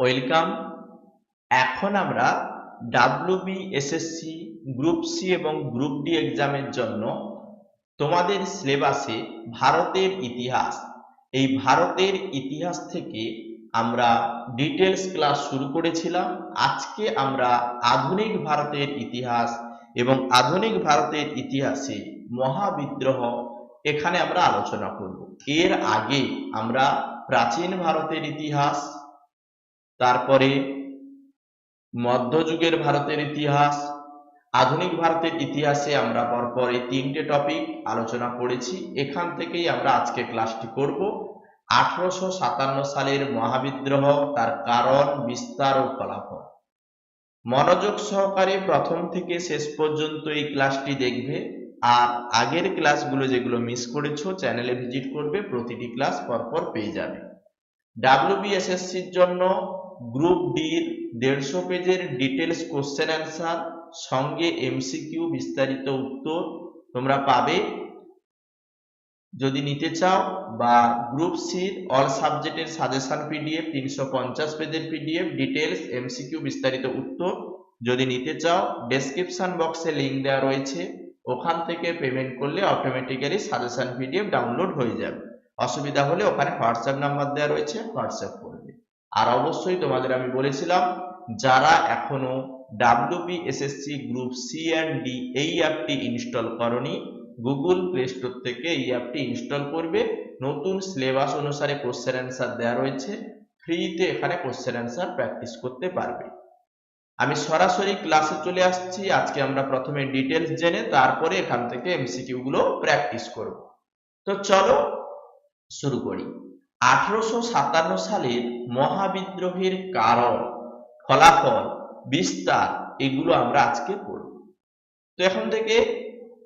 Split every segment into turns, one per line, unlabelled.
Welcome. এখন আমরা WB SSC group C এবং গ্রুপ ডি এক্সামের জন্য তোমাদের সিলেবাসে ভারতের ইতিহাস। এই ভারতের ইতিহাস থেকে আমরা ডিটেলস ক্লাস শুরু করেছিলাম। আজকে আমরা আধুনিক ভারতের ইতিহাস এবং আধুনিক ভারতের ইতিহাসে মহাবিদ্রোহ এখানে আমরা আলোচনা করব। এর আগে আমরা প্রাচীন ভারতের ইতিহাস তারপরে মধ্যযুগের ভারতের ইতিহাস, আধুনিক ভারতের ইতিহাসে আমরা পরপর এই তিনটে টপিক আলোচনা করেছি। এখান থেকেই আমরা আজকে ক্লাসটি করব। আঠারোশো সাতান্ন সালের মহাবিদ্রোহ, তার কারণ, বিস্তার ও ফলাফল। মনোযোগ সহকারে প্রথম থেকে শেষ পর্যন্ত এই ক্লাসটি দেখবে। আর আগের ক্লাসগুলো যেগুলো মিস করেছ চ্যানেলে ভিজিট করবে, প্রতিটি ক্লাস পরপর পেয়ে যাবে। ডাব্লিউবিএসএসসির জন্য গ্রুপ ডির দেড়শো পেজের ডিটেলস কোশ্চেন অ্যান্সার সঙ্গে এমসিকিউ বিস্তারিত উত্তর তোমরা পাবে। যদি নিতে চাও বা গ্রুপ সির অল সাবজেক্টের সাজেশন পিডিএফ তিনশো পঞ্চাশ পেজের পিডিএফ ডিটেলস এমসিকিউ বিস্তারিত উত্তর। যদি নিতে চাও ডেসক্রিপশন বক্সে লিঙ্ক দেওয়া রয়েছে। ওখান থেকে পেমেন্ট করলে অটোমেটিক্যালি সাজেশন পিডিএফ ডাউনলোড হয়ে যাবে। অসুবিধা হলে ওখানে হোয়াটসঅ্যাপ নাম্বার দেওয়া রয়েছে হোয়াটসঅ্যাপ আর অবশ্যই তোমাদের আমি বলেছিলাম, যারা এখনও WB SSC group C and D এই অ্যাপটি ইনস্টল করনি গুগল প্লে স্টোর থেকে এই অ্যাপটি ইনস্টল করবে। নতুন সিলেবাস অনুসারে কোশ্চেন অ্যান্সার দেওয়া রয়েছে ফ্রিতে এখানে কোশ্চেন অ্যান্সার প্র্যাকটিস করতে পারবে। আমি সরাসরি ক্লাসে চলে আসছি, আজকে আমরা প্রথমে ডিটেলস জেনে তারপরে এখান থেকে এমসিকিউ গুলো প্র্যাকটিস করব। তো চলো শুরু করি। আঠারোশো সাতান্ন সালের মহাবিদ্রোহের কারণ, ফলাফল, বিস্তার এগুলো আমরা আজকে পড়ব। তো এখন থেকে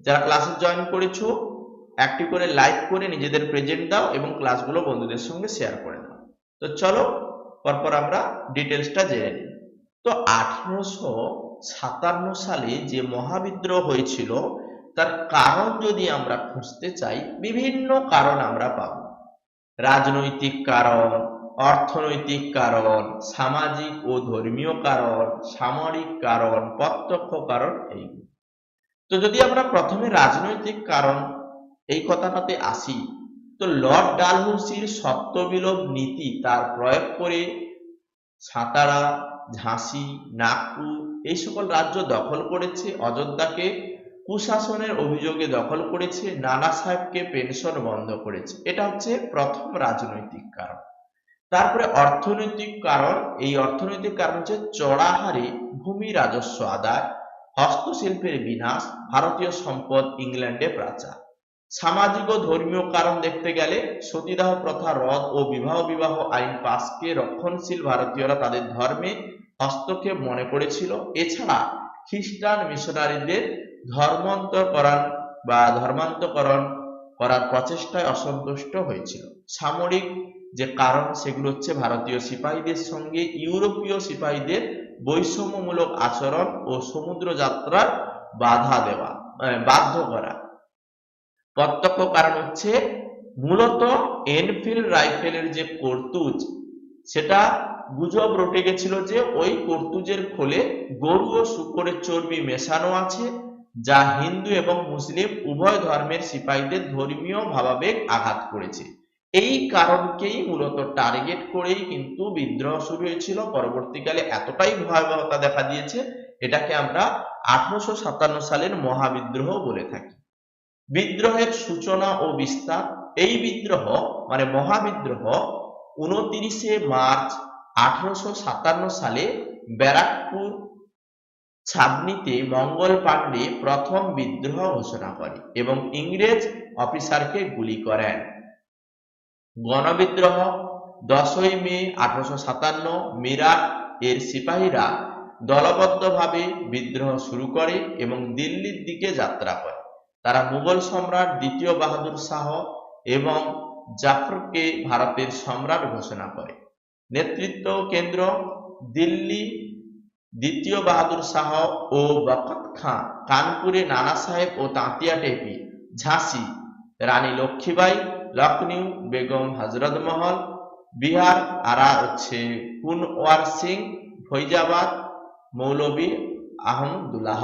যারা ক্লাসে জয়েন করেছ, একটি করে লাইক করে নিজেদের প্রেজেন্ট দাও এবং ক্লাসগুলো বন্ধুদের সঙ্গে শেয়ার করে দাও। তো চলো, পরপর আমরা ডিটেলসটা জেনে নিই। তো আঠারোশো সাতান্ন সালে যে মহাবিদ্রোহ হয়েছিল, তার কারণ যদি আমরা খুঁজতে চাই, বিভিন্ন কারণ আমরা পাবো। রাজনৈতিক কারণ, অর্থনৈতিক কারণ, সামাজিক ও ধর্মীয় কারণ, সামরিক কারণ, প্রত্যক্ষ কারণ এইগুলো তো যদি আমরা প্রথমে রাজনৈতিক কারণ এই কথাটাতে আসি, তো লর্ড ডালহৌসির সত্যবিলোপ নীতি তার প্রয়োগ করে সাতারা, ঝাঁসি, নাগপুর এই সকল রাজ্য দখল করেছে অযোধ্যাকে। কুশাসনের অভিযোগে দখল করেছে, নানা সাহেবকে পেনশন বন্ধ করেছে। এটা হচ্ছে প্রথম রাজনৈতিক কারণ। তারপরে অর্থনৈতিক কারণ, এই অর্থনৈতিক কারণ হচ্ছে চড়া হারে ভূমি রাজস্ব আদায়, হস্তশিল্পের বিনাশ, ভারতীয় সম্পদ ইংল্যান্ডে প্রাচার। সামাজিক ও ধর্মীয় কারণ দেখতে গেলে সতীদাহ প্রথা, রদ ও বিবাহ বিবাহ আইন পাশকে রক্ষণশীল ভারতীয়রা তাদের ধর্মে হস্তক্ষেপ মনে করেছিল। এছাড়া খ্রিস্টান মিশনারিদের ধর্মান্তরকরণ বা ধর্মান্তকরণ করার প্রচেষ্টায় অসন্তুষ্ট হয়েছিল। সামরিক যে কারণ, সেগুলো হচ্ছে ভারতীয় সিপাহীদের সঙ্গে ইউরোপীয় সিপাহীদের বৈষম্যমূলক আচরণ ও সমুদ্র যাত্রার বাধা দেওয়া বাধ্য করা। প্রত্যক্ষ কারণ হচ্ছে মূলত এনফিল্ড রাইফেলের যে কর্তুজ, সেটা গুজব রটে গেছিল যে ওই কর্তুজের খোলে গরু ও শুকরের চর্বি মেশানো আছে। যা হিন্দু এবং মুসলিম উভয় ধর্মের সিপাহীদের ধর্মীয় ভাবাবেগ আঘাত করেছে। এই কারণকেই মূলত টার্গেট করেই কিন্তু বিদ্রোহ শুরু হয়েছিল। পরবর্তীকালে এতটাই ভয়াবহতা দেখা দিয়েছে, এটাকে আমরা আঠারোশো সাতান্ন সালের মহাবিদ্রোহ বলে থাকি। বিদ্রোহের সূচনা ও বিস্তার, এই বিদ্রোহ মানে মহাবিদ্রোহ উনতিরিশে মার্চ আঠারোশো সাতান্ন সালে ব্যারাকপুর ছাবনিতে মঙ্গল পাণ্ডে প্রথম বিদ্রোহ ঘোষণা করে এবং ইংরেজ অফিসারকে গুলি করেন। গণবিদ্রোহ, দশই মে আঠারোশো সাতান্ন, মিরাট এর সিপাহীরা দলবদ্ধভাবে বিদ্রোহ শুরু করে এবং দিল্লির দিকে যাত্রা করে। তারা মুঘল সম্রাট দ্বিতীয় বাহাদুর শাহ এবং জাফরকে ভারতের সম্রাট ঘোষণা করে। নেতৃত্ব কেন্দ্র দিল্লি দ্বিতীয় বাহাদুর শাহ ও বখত খাঁ কানপুরে নানা সাহেব ও তাঁতিয়া টেপি, ঝাঁসি, রানী লক্ষ্মীবাই লখনৌ বেগম হজরত মহল, বিহার, আরা হচ্ছে কুনওয়ার সিং, ফৈজাবাদ মৌলবী আহমদুল্লাহ।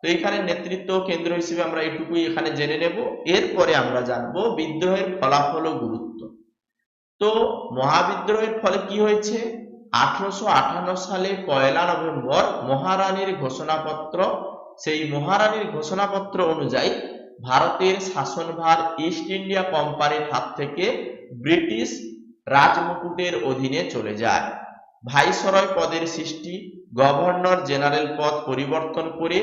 তো এখানে নেতৃত্ব কেন্দ্র হিসেবে আমরা এটুকুই এখানে জেনে নেব। এরপরে আমরা জানব বিদ্রোহের ফলাফল ও গুরুত্ব। তো মহাবিদ্রোহের ফলে কি হয়েছে? আঠারোশো আটান্ন সালে পয়লা নভেম্বর মহারানীর ঘোষণাপত্র। সেই মহারানীর ঘোষণাপত্র অনুযায়ী ভারতের শাসনভার ইস্ট ইন্ডিয়া কোম্পানির হাত থেকে ব্রিটিশ রাজমুকুটের অধীনে চলে যায়। ভাইসরয় পদের সৃষ্টি গভর্নর জেনারেল পদ পরিবর্তন করে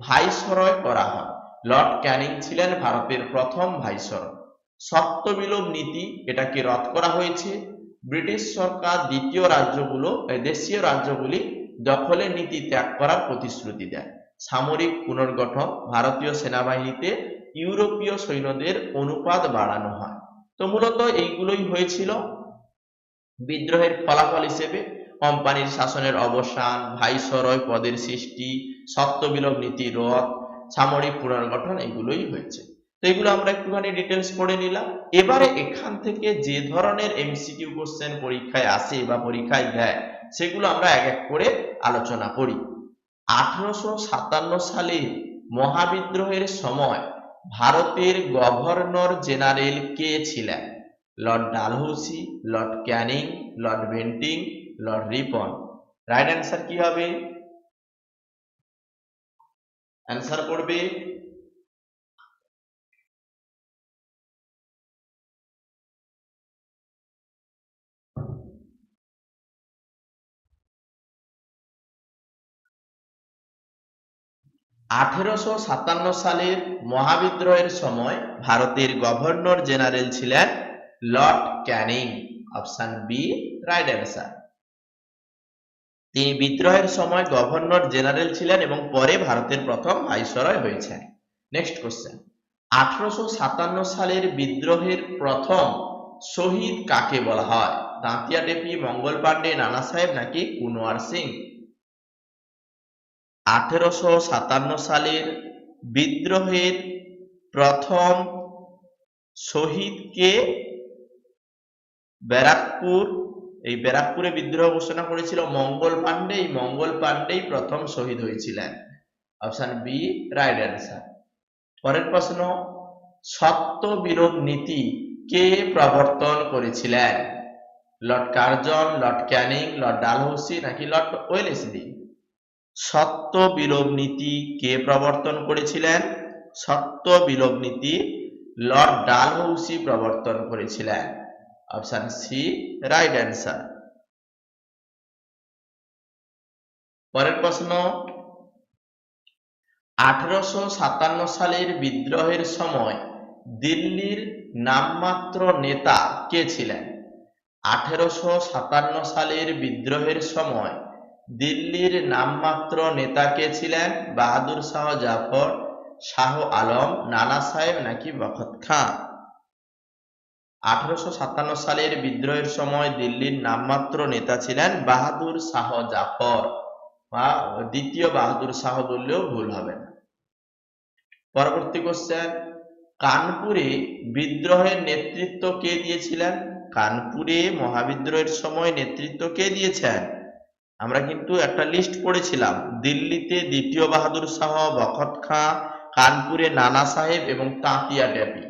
ভাইসরয় করা হয়। লর্ড ক্যানিং ছিলেন ভারতের প্রথম ভাইসরয়। সত্যবিলোপ নীতি এটাকে রদ করা হয়েছে। ব্রিটিশ সরকার দ্বিতীয় রাজ্যগুলো দেশীয় রাজ্যগুলি দখলের নীতি ত্যাগ করার প্রতিশ্রুতি দেয়। সামরিক পুনর্গঠন, ভারতীয় সেনাবাহিনীতে ইউরোপীয় সৈন্যদের অনুপাত বাড়ানো হয়। তো মূলত এইগুলোই হয়েছিল। বিদ্রোহের ফলাফল হিসেবে কোম্পানির শাসনের অবসান, ভাইসরয় পদের সৃষ্টি সত্যবিলোপ নীতি রদ, সামরিক পুনর্গঠন এগুলোই হয়েছে। তো এগুলো আমরা একটুখানি ডিটেলস পড়ে নিলাম। এবারে এখান থেকে যে ধরনের এমসিকিউ কোশ্চেন পরীক্ষায় আসে বা পরীক্ষায় দেয়, সেগুলো আমরা এক এক করে আলোচনা করি। আঠারোশো সাতান্ন সালে মহাবিদ্রোহের সময় ভারতের গভর্নর জেনারেল কে ছিলেন? Lord Dalhousie lord Canning lord Bentinck lord Ripon right answer কি হবে? অ্যান্সার করবে আঠেরোশো সাতান্ন সালের মহাবিদ্রোহের সময় ভারতের গভর্নর জেনারেল ছিলেন lord Canning, option B right answer তিনি বিদ্রোহের সময় গভর্নর জেনারেল ছিলেন এবং পরে ভারতের প্রথম ভাইসরয় হয়েছেন। নেক্সট কোশ্চেন আঠারোশো সাতান্ন সালের বিদ্রোহের প্রথম শহীদ কাকে বলা হয়? দাঁতিয়া টেপি মঙ্গল পাণ্ডে, নানা সাহেব নাকি কুনওয়ার সিং? আঠেরোশো সাতান্ন সালের বিদ্রোহের প্রথম শহীদকে ব্যারাকপুর, এই ব্যারাকপুরে বিদ্রোহ ঘোষণা করেছিল মঙ্গল পাণ্ডে। এই মঙ্গল পাণ্ডেই প্রথম শহীদ হয়েছিলেন। Option B, right answer. পরের প্রশ্ন সত্য বিরোধ নীতি কে প্রবর্তন করেছিলেন? Lord Curzon, lord Canning, lord Dalhousie নাকি লর্ড ওয়েলেসলি সত্য বিলোপ নীতি কে প্রবর্তন করেছিলেন? সত্য বিলোপ নীতি লর্ড ডালহৌসি প্রবর্তন করেছিলেন। অপশন সি রাইট অ্যান্সার পরের প্রশ্ন, আঠারোশো সাতান্ন সালের বিদ্রোহের সময় দিল্লির নামমাত্র নেতা কে ছিলেন? আঠারোশো সাতান্ন সালের বিদ্রোহের সময় দিল্লির নামমাত্র নেতা কে ছিলেন? বাহাদুর শাহ জাফর, শাহ আলম, নানা সাহেব নাকি বখত খান? আঠারোশো সাতান্ন সালের বিদ্রোহের সময় দিল্লির নামমাত্র নেতা ছিলেন বাহাদুর শাহ জাফর। বা দ্বিতীয় বাহাদুর শাহ বললেও ভুল হবে না। পরবর্তী কোশ্চেন কানপুরে বিদ্রোহের নেতৃত্ব কে দিয়েছিলেন? কানপুরে মহাবিদ্রোহের সময় নেতৃত্ব কে দিয়েছেন? আমরা কিন্তু একটা লিস্ট পড়েছিলাম। দিল্লিতে দ্বিতীয় বাহাদুর শাহ, বখত খাঁ, কানপুরে নানা সাহেব এবং তাঁতিয়া টেপি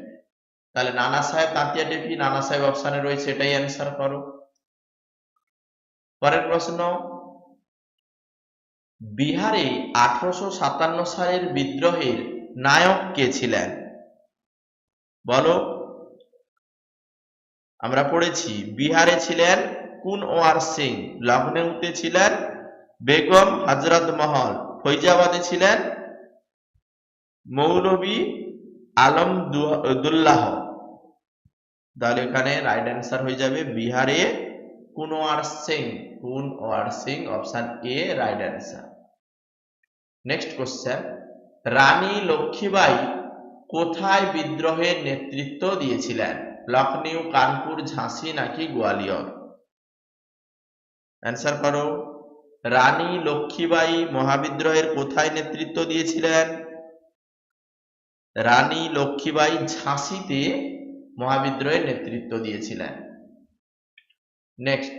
তাহলে নানা সাহেব, তাঁতিয়া টেপি নানা সাহেব অপশানে রয়েছে, এটাই অ্যান্সার করো। পরের প্রশ্ন, বিহারে আঠারোশো সাতান্ন সালের বিদ্রোহের নায়ক কে ছিলেন? বলো। আমরা পড়েছি, বিহারে ছিলেন কুনওয়ার সিং লখনৌতে ছিলেন বেগম হজরত মহল। ফৈজাবাদে ছিলেন মৌলবী আলম দুল্লাহ। তাহলে এখানে রাইট অ্যান্সার হয়ে যাবে বিহারে Kunwar Singh Kunwar Singh option A right answer next question Rani Lakshmibai কোথায় বিদ্রোহের নেতৃত্ব দিয়েছিলেন? লখনৌ কানপুর, ঝাঁসি নাকি গোয়ালিয়র? অ্যান্সার করো। রানী লক্ষ্মীবাঈ মহাবিদ্রোহের কোথায় নেতৃত্ব দিয়েছিলেন? রানী লক্ষ্মীবাই ঝাঁসিতে মহাবিদ্রোহের নেতৃত্ব দিয়েছিলেন। নেক্সট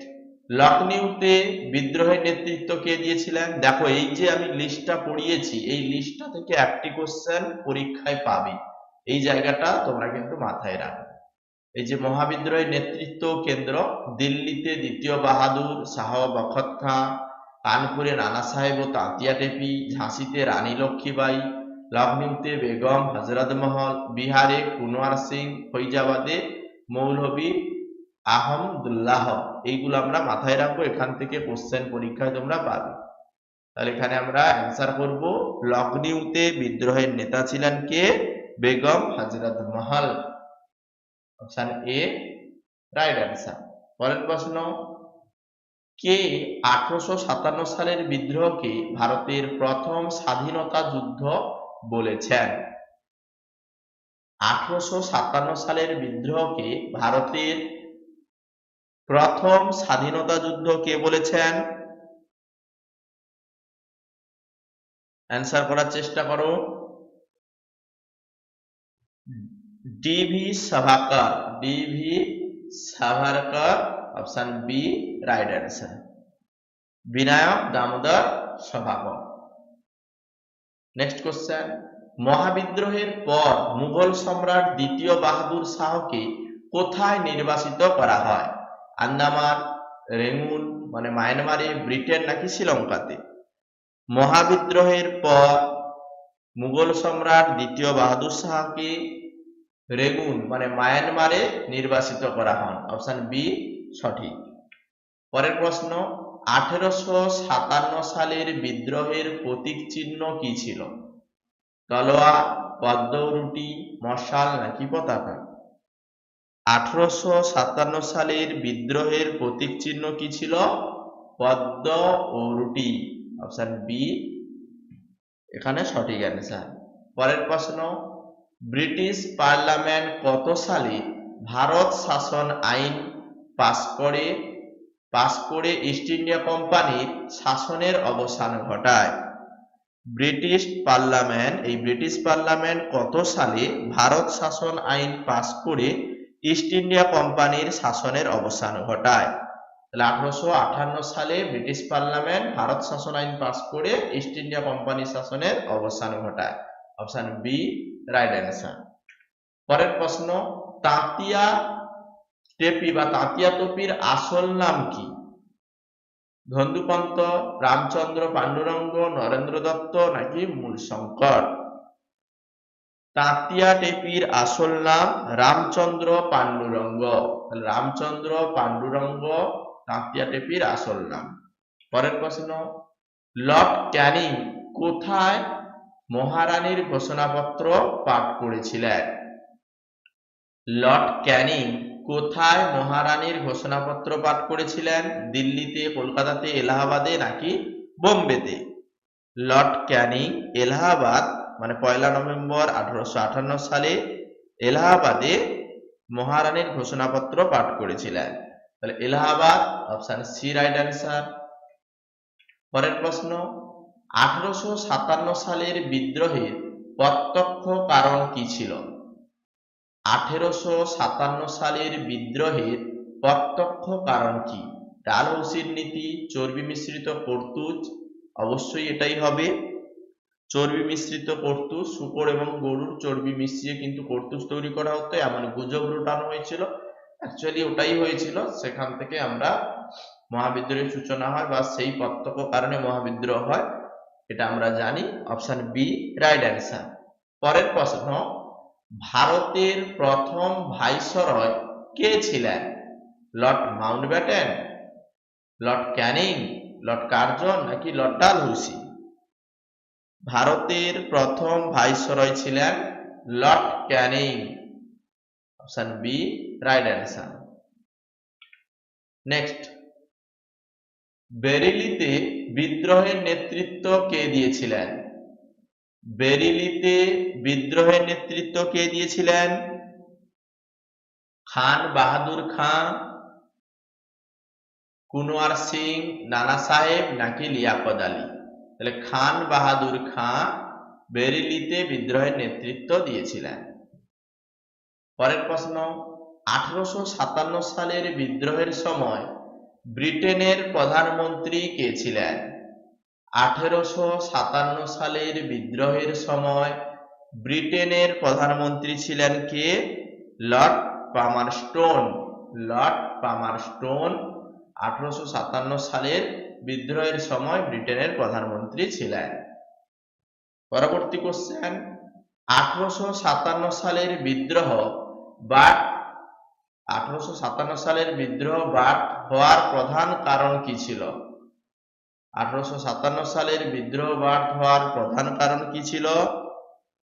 লখনউতে বিদ্রোহের নেতৃত্ব কে দিয়েছিলেন? দেখো, এই যে আমি লিস্টটা পড়িয়েছি, এই লিস্টটা থেকে একটি কোশ্চেন পরীক্ষায় পাবে। এই জায়গাটা তোমরা কিন্তু মাথায় রাখবে। এই যে মহাবিদ্রোহের নেতৃত্ব কেন্দ্র, দিল্লিতে দ্বিতীয় বাহাদুর শাহ বখত কানপুরে নানা সাহেব ও তাঁতিয়া টেপি, ঝাঁসিতে রানী লক্ষ্মীবাই লখনউতে বেগম হজরত মহল, বিহারে কুনওয়ার সিং, ফৈজাবাদে মৌলভী আহমদুল্লাহ। এইগুলো আমরা মাথায় রাখব, এখান থেকে কোশ্চেন পরীক্ষায় তোমরা পাবে। তাহলে এখানে আমরা অ্যান্সার করব, লখনউতে বিদ্রোহের নেতা ছিলেন কে? বেগম হজরত মহল। অপশন এ রাইট অ্যান্সার পরের প্রশ্ন, কে আঠারোশো সাতান্ন সালের বিদ্রোহকে ভারতের প্রথম স্বাধীনতা যুদ্ধ বলেছেন? আঠারোশো সাতান্ন সালের বিদ্রোহকে ভারতের প্রথম স্বাধীনতা যুদ্ধ কে বলেছেন? অ্যান্সার করার চেষ্টা করো। DV Savarkar DV Savarkar option B right answer Vinayak Damodar Savarkar next question মহাবিদ্রোহের পর মুঘল সম্রাট দ্বিতীয় বাহাদুর শাহকে কোথায় নির্বাসিত করা হয়? আন্দামান, রেঙ্গুন মানে মায়ানমারে, ব্রিটেন নাকি শ্রীলঙ্কাতে? মহাবিদ্রোহের পর মুঘল সম্রাট দ্বিতীয় বাহাদুর শাহকে রেগুন মানে মায়ানমারে নির্বাসিত করা হন। অপশন বি সঠিক। পরের প্রশ্ন, আঠেরোশো সাতান্ন সালের বিদ্রোহের প্রতীক চিহ্ন কি ছিল? তলোয়ার পদ্মরুটি মশাল নাকি পতাকা? আঠারোশো সাতান্ন সালের বিদ্রোহের প্রতীক চিহ্ন কি ছিল? পদ্ম ও রুটি। অপশন বি এখানে সঠিক অ্যান্সার পরের প্রশ্ন ব্রিটিশ পার্লামেন্ট কত সালে ভারত শাসন আইন পাস করে পাস করে ইস্ট ইন্ডিয়া কোম্পানির শাসনের অবসান ঘটায়? ব্রিটিশ পার্লামেন্ট, এই ব্রিটিশ পার্লামেন্ট কত সালে ভারত শাসন আইন পাস করে ইস্ট ইন্ডিয়া কোম্পানির শাসনের অবসান ঘটায়? তাহলে আঠারোশো আঠান্ন সালে ব্রিটিশ পার্লামেন্ট ভারত শাসন আইন পাস করে ইস্ট ইন্ডিয়া কোম্পানির শাসনের অবসান ঘটায়। অপশন বি রাইট অ্যান্সার পরের প্রশ্ন, তাঁতিয়া টেপি বা তাঁতিয়া টপির আসল নাম কি? ধন্দুপন্ত, রামচন্দ্র পাণ্ডুরঙ্গ, নরেন্দ্র দত্ত নাকি মূল শঙ্কর তাঁতিয়া টেপির আসল নাম রামচন্দ্র পাণ্ডুরঙ্গ। রামচন্দ্র পাণ্ডুরঙ্গ, তাঁতিয়া টেপির আসল নাম। পরের প্রশ্ন, লর্ড ক্যানিং কোথায় মহারানীর ঘোষণাপত্র পাঠ করেছিলেন। লর্ড ক্যানিং কোথায় মহারানীর ঘোষণাপত্র পাঠ করেছিলেন? দিল্লিতে, কলকাতাতে, এলাহাবাদে নাকি বোম্বেতে? লর্ড ক্যানিং এলাহাবাদ মানে পয়লা নভেম্বর আঠারোশো সালে এলাহাবাদে মহারানীর ঘোষণাপত্র পাঠ করেছিলেন। তাহলে Allahabad, option C, right answer. পরের প্রশ্ন আঠারোশো সাতান্ন সালের বিদ্রোহের প্রত্যক্ষ কারণ কি ছিল? আঠেরোশো সাতান্ন সালের বিদ্রোহের প্রত্যক্ষ কারণ কি? ডালহৌসির নীতি, চর্বি মিশ্রিত কর্তুজ, অবশ্যই এটাই হবে। চর্বি মিশ্রিত কর্তুজ, শুকর এবং গরুর চর্বি মিশিয়ে কিন্তু কর্তুজ তৈরি করা হতো, এমন গুজব রটানো হয়েছিল। অ্যাকচুয়ালি ওটাই হয়েছিল, সেখান থেকে আমরা মহাবিদ্রোহের সূচনা হয় বা সেই প্রত্যক্ষ কারণে মহাবিদ্রোহ হয়। এটা আমরা জানি অপশন বি রাইট অ্যান্সার পরের প্রশ্ন, ভারতের প্রথম ভাইসরয় কে ছিলেন? Lord Mountbatten, Lord Canning, Lord Curzon নাকি লর্ড ডালহৌসি? ভারতের প্রথম ভাইসরয় ছিলেন Lord Canning. Option B right answer next বেরিলিতে বিদ্রোহের নেতৃত্ব কে দিয়েছিলেন? বেরিলিতে বিদ্রোহের নেতৃত্ব কে দিয়েছিলেন? খান বাহাদুর খান, কুনওয়ার সিং, নানা সাহেব নাকি লিয়াকত আলী? তাহলে খান বাহাদুর খান বেরিলিতে বিদ্রোহের নেতৃত্ব দিয়েছিলেন। পরের প্রশ্ন, আঠারোশো সাতান্ন সালের বিদ্রোহের সময় ব্রিটেনের প্রধানমন্ত্রী কে ছিলেন? আঠেরোশো সাতান্ন সালের বিদ্রোহের সময় ব্রিটেনের প্রধানমন্ত্রী ছিলেন কে? লর্ড পামারস্টোন। লর্ড পামারস্টোন আঠারোশো সাতান্ন সালের বিদ্রোহের সময় ব্রিটেনের প্রধানমন্ত্রী ছিলেন। পরবর্তী কোশ্চেন আঠারোশো সাতান্ন সালের বিদ্রোহ বা আঠারোশো সাতান্ন সালের বিদ্রোহ বাট হওয়ার প্রধান কারণ কি ছিল? আঠারোশো সাতান্ন সালের বিদ্রোহ বাট হওয়ার প্রধান কারণ কি ছিল?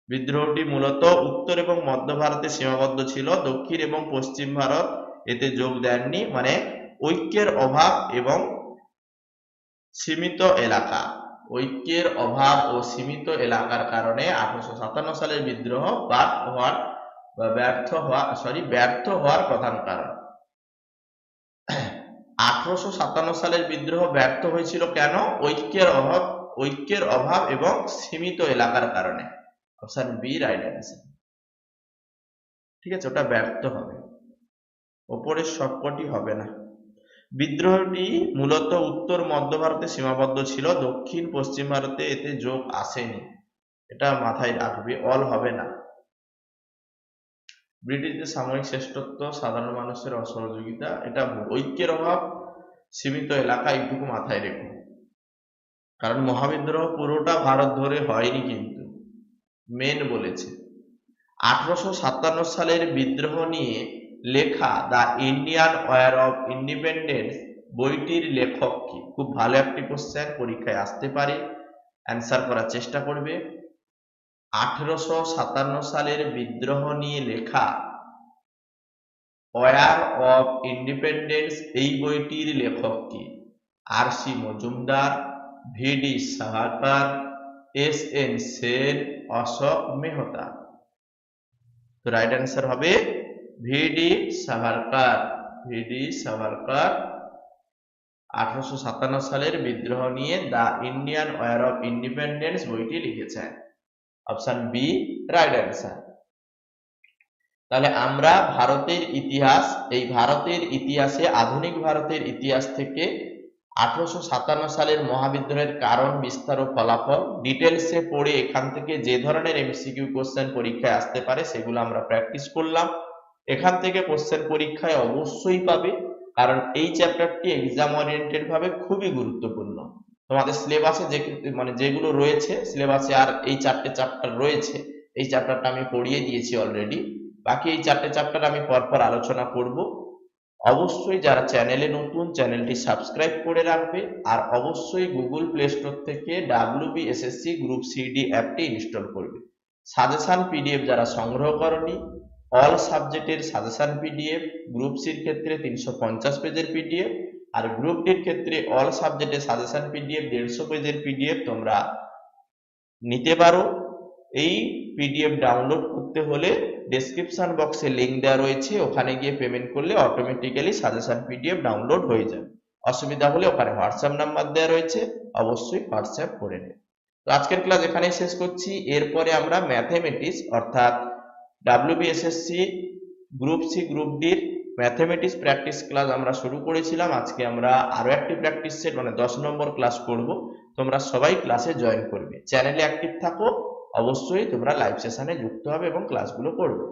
বিদ্রোহটি মূলত উত্তর এবং মধ্য ভারতে সীমাবদ্ধ ছিল, দক্ষিণ এবং পশ্চিম ভারত এতে যোগ দেননি মানে ঐক্যের অভাব এবং সীমিত এলাকা। ঐক্যের অভাব ও সীমিত এলাকার কারণে আঠারোশো সাতান্ন সালের বিদ্রোহ বাদ হওয়ার বা ব্যর্থ হওয়া সরি ব্যর্থ হওয়ার প্রধান কারণ। আঠারোশো সাতান্ন সালের বিদ্রোহ ব্যর্থ হয়েছিল কেন? ঐক্যের অভাব ঐক্যের অভাব এবং সীমিত এলাকার কারণে। অপশন বি রাইট অ্যান্সার ঠিক আছে, ওটা ব্যর্থ হবে। ওপরের সবকটি হবে না। বিদ্রোহটি মূলত উত্তর মধ্য ভারতে সীমাবদ্ধ ছিল, দক্ষিণ পশ্চিম ভারতে এতে যোগ আসেনি। এটা মাথায় রাখবে অল হবে না। ব্রিটিশদের সামরিক শ্রেষ্ঠত্ব, সাধারণ মানুষের অসহযোগিতা, এটা। ঐক্যের অভাব, সীমিত এলাকা এইটুকু মাথায় রেখো। কারণ মহাবিদ্রোহ পুরোটা ভারত ধরে হয়নি কিন্তু। মেন বলেছে, আঠারোশো সাতান্ন সালের বিদ্রোহ নিয়ে লেখা the Indian War of Independence বইটির লেখক কি? খুব ভালো একটি কোশ্চেন পরীক্ষায় আসতে পারে অ্যান্সার করার চেষ্টা করবে। আঠেরোশো সাতান্ন সালের বিদ্রোহ নিয়ে লেখা ওয়ার অফ ইন্ডিপেন্ডেন্স এই বইটির লেখক কি? R C Majumdar V D Savarkar S N Sen, Ashok Mehta. তো রাইট অ্যান্সার হবে ভিডি সাভারকার ভিডি সাভারকার আঠারোশো সাতান্ন সালের বিদ্রোহ নিয়ে the Indian War of Independence বইটি লিখেছেন। অপশন বি রাইট অ্যান্সার তাহলে আমরা ভারতের ইতিহাস, এই ভারতের ইতিহাসে, আধুনিক ভারতের ইতিহাস থেকে আঠারোশো সাতান্ন সালের মহাবিদ্রোহের কারণ, বিস্তার ও ফলাফল ডিটেলসে পড়ে এখান থেকে যে ধরনের এমসিকিউ কোশ্চেন পরীক্ষায় আসতে পারে, সেগুলো আমরা প্র্যাকটিস করলাম। এখান থেকে কোশ্চেন পরীক্ষায় অবশ্যই পাবে, কারণ এই চ্যাপ্টারটি এক্সাম ওরিয়েন্টেড ভাবে খুবই গুরুত্বপূর্ণ। তোমাদের সিলেবাসে যে মানে যেগুলো রয়েছে সিলেবাসে আর এই চারটে চ্যাপ্টার রয়েছে, এই চ্যাপ্টারটা আমি পড়িয়ে দিয়েছি অলরেডি বাকি এই চারটে চ্যাপ্টার আমি পরপর আলোচনা করব। অবশ্যই যারা চ্যানেলে নতুন চ্যানেলটি সাবস্ক্রাইব করে রাখবে, আর অবশ্যই গুগল প্লে স্টোর থেকে ডাব্লিউবিএসএসসি গ্রুপ সিডি অ্যাপটি ইনস্টল করবে। সাজেশন পিডিএফ যারা সংগ্রহ করনি অল সাবজেক্টের সাজেশন পিডিএফ গ্রুপ সির ক্ষেত্রে তিনশো পঞ্চাশ পেজের পিডিএফ আর গ্রুপ ডির ক্ষেত্রে অল সাবজেক্টের সাজেশন পিডিএফ দেড়শো পেজের পিডিএফ তোমরা নিতে পারো। এই পিডিএফ ডাউনলোড করতে হলে ডেসক্রিপশন বক্সে লিংক দেওয়া রয়েছে। ওখানে গিয়ে পেমেন্ট করলে অটোমেটিক্যালি সাজেশন পিডিএফ ডাউনলোড হয়ে যাবে। অসুবিধা হলে ওখানে হোয়াটসঅ্যাপ নাম্বার দেওয়া রয়েছে। অবশ্যই হোয়াটসঅ্যাপ করে নেবে। তো আজকের ক্লাস এখানেই শেষ করছি। এরপরে আমরা ম্যাথমেটিক্স অর্থাৎ ডাব্লিউবিএসএসসি গ্রুপ সি গ্রুপ ডির ম্যাথমেটিক্স প্র্যাকটিস ক্লাস আমরা শুরু করেছিলাম, আজকে আমরা আরও একটি প্র্যাকটিস সেট মানে দশ নম্বর ক্লাস করব। তোমরা সবাই ক্লাসে জয়েন করবে। চ্যানেলে অ্যাক্টিভ থাকো, অবশ্যই তোমরা লাইভ সেশনে যুক্ত হবে এবং ক্লাসগুলো করবে।